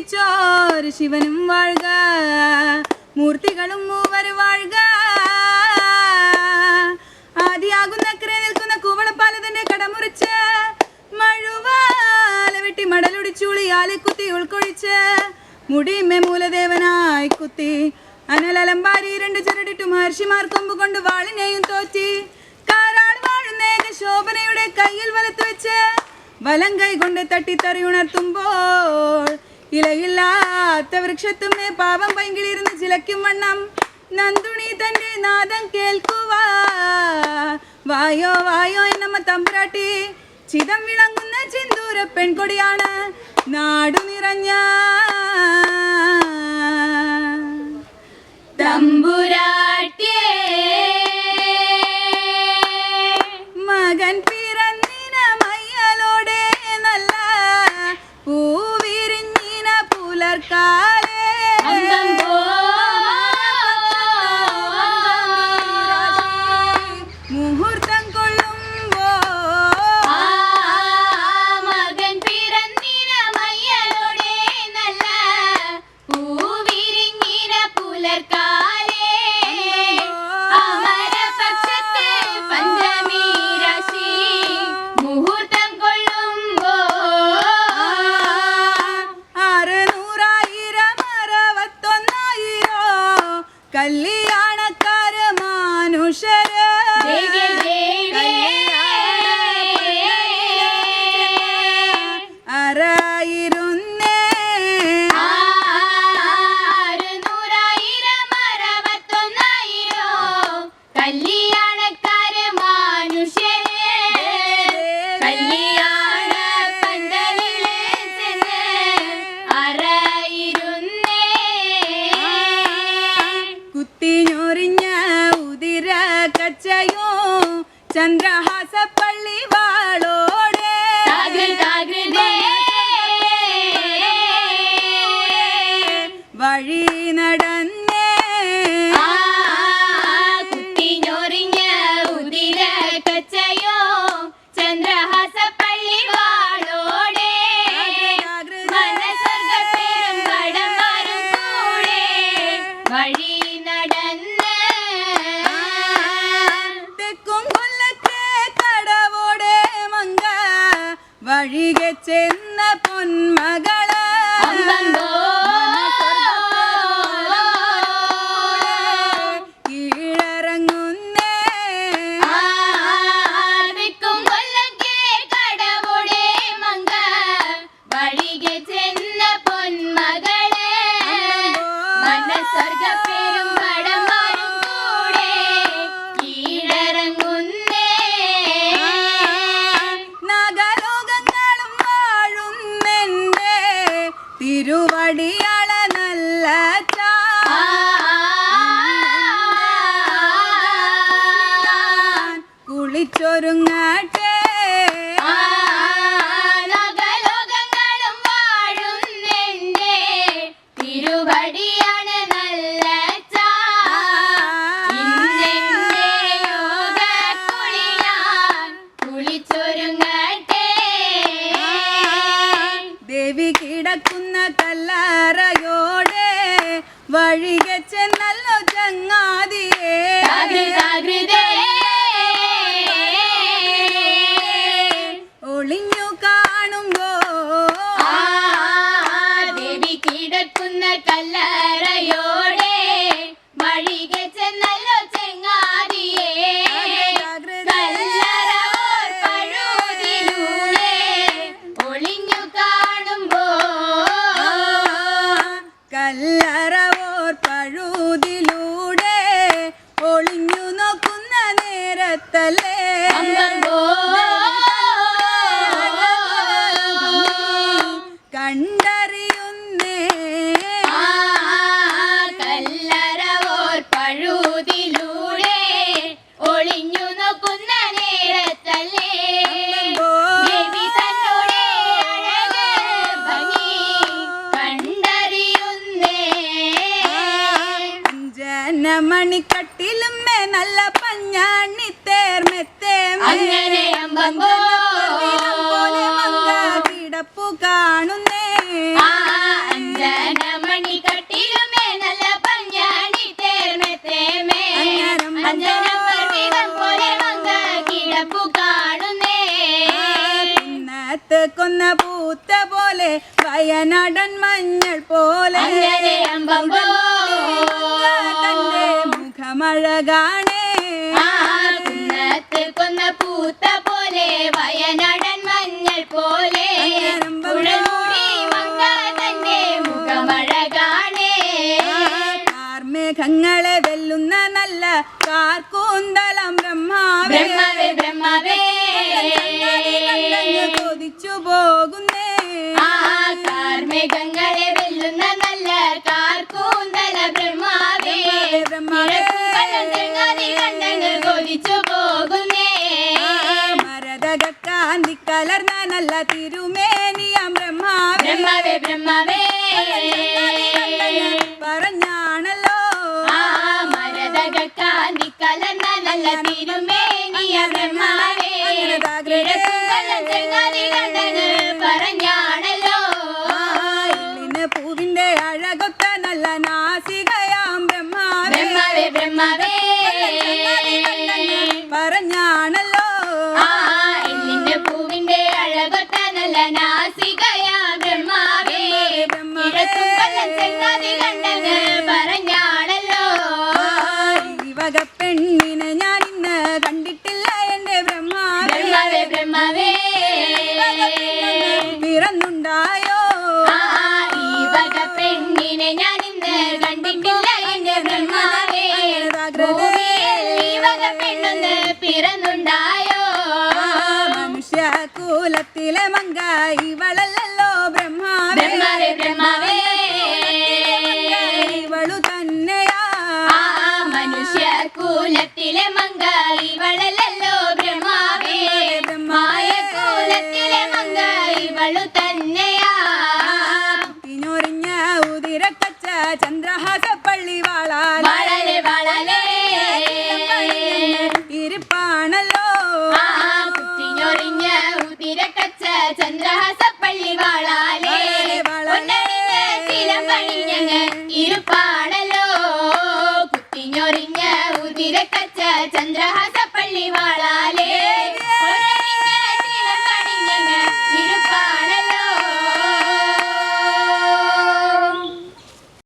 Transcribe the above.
സൃഷ്ടിച്ചോർ ശിവനും വാഴുക. മൂർത്തികളും മൂവർ വാഴുക. ആദിയാകുന്ന അക്കരെ നിൽക്കുന്ന കൂവളപ്പാലത്തിന്റെ കടമുറിച്ച് മഴുവാല വെട്ടി മടലുടിച്ചുളിയാലെ കുത്തി ഉൾക്കൊഴിച്ച് മുടിമേ മൂലദേവനായി കുത്തി അനലലമ്പാരി രണ്ട് ചുരുടിട്ടു മഹർഷിമാർ കൊമ്പ് കൊണ്ട് വാളിനെയും തോറ്റി. ശോഭനയുടെ കയ്യിൽ വലത്ത് വെച്ച് വലം കൈ കൊണ്ട് തട്ടിത്തറി ഉണർത്തുമ്പോൾ ഇലയില്ലാത്ത വൃക്ഷത്തുമേ പാപം പൈങ്കിളിരുന്ന് ചിലക്കും വണ്ണം. നന്ദുണി തന്റെ നാദം കേൾക്കുക വായോ വായോ എന്നമ്മ തമ്പുരാട്ടി. ചിതം വിളങ്ങുന്ന ചിന്തൂര പെൺകൊടിയാണ് നാടു നിറഞ്ഞ. മകൻ ചെന്ന പൊന്മകള് ദേവി കിടക്കുന്ന കല്ലാറയോടെ വഴികെ ചെന്നല്ലോ ചങ്ങാതിയേ. കല്ലറിയുന്നേ. കല്ലറവോർ പഴുതിലൂടെ ഒളിഞ്ഞു നോക്കുന്ന നേരത്തല്ലേ? മണിക്കട്ടിലും നല്ല പഞ്ഞാണി തേർമെത്തേമേ. അങ്ങനെ അമ്പോ വയനാടൻ മഞ്ഞൾ പോലെ തന്റെ മുഖമഴകാണേ. കൊന്ന പൂത്ത പോലെ വയനടൻ മഞ്ഞൾ പോലെ. കാർമേഘങ്ങളെ വെല്ലുന്ന നല്ല കാർക്കൂന്തലം ബ്രഹ്മവേ. കണ്ടങ്ങ് പോകുന്നേ. മരതകാന്തി കലർന്ന നല്ല തിരുമേനിയ ബ്രഹ്മാവേ. ബ്രഹ്മവേ പറഞ്ഞാണല്ലോ. ആ മരതകാന്തി കലർന്ന നല്ല തിരുമേനിയ ബ്രഹ്മാവേ. പറഞ്ഞാണല്ലോ. പൂവിന്റെ അഴകൊക്കെ നല്ല നാസികയാം ചെങ്ങാതി കണ്ടത് പറഞ്ഞാണല്ലോ. ഈ വക പെണ്ണിനെ ഞാൻ ഇന്ന് കണ്ടിട്ടില്ല എന്റെ ബ്രഹ്മാവേ. ബ്രഹ്മവേ ബ്രഹ്മവേ. പിറന്നുണ്ടായോ? ആ ഈ വക പെണ്ണിനെ ഞാൻ ഇന്ന് കണ്ടിട്ടില്ല എന്റെ ബ്രഹ്മാവേ. ഭൂമിയിൽ ഈ വക പെണ്ണൊന്ന് പിറന്നുണ്ടായോ? മനുഷ്യ കൂലത്തിലെ മങ്ക ഇവളല്ലോ चंद्रहा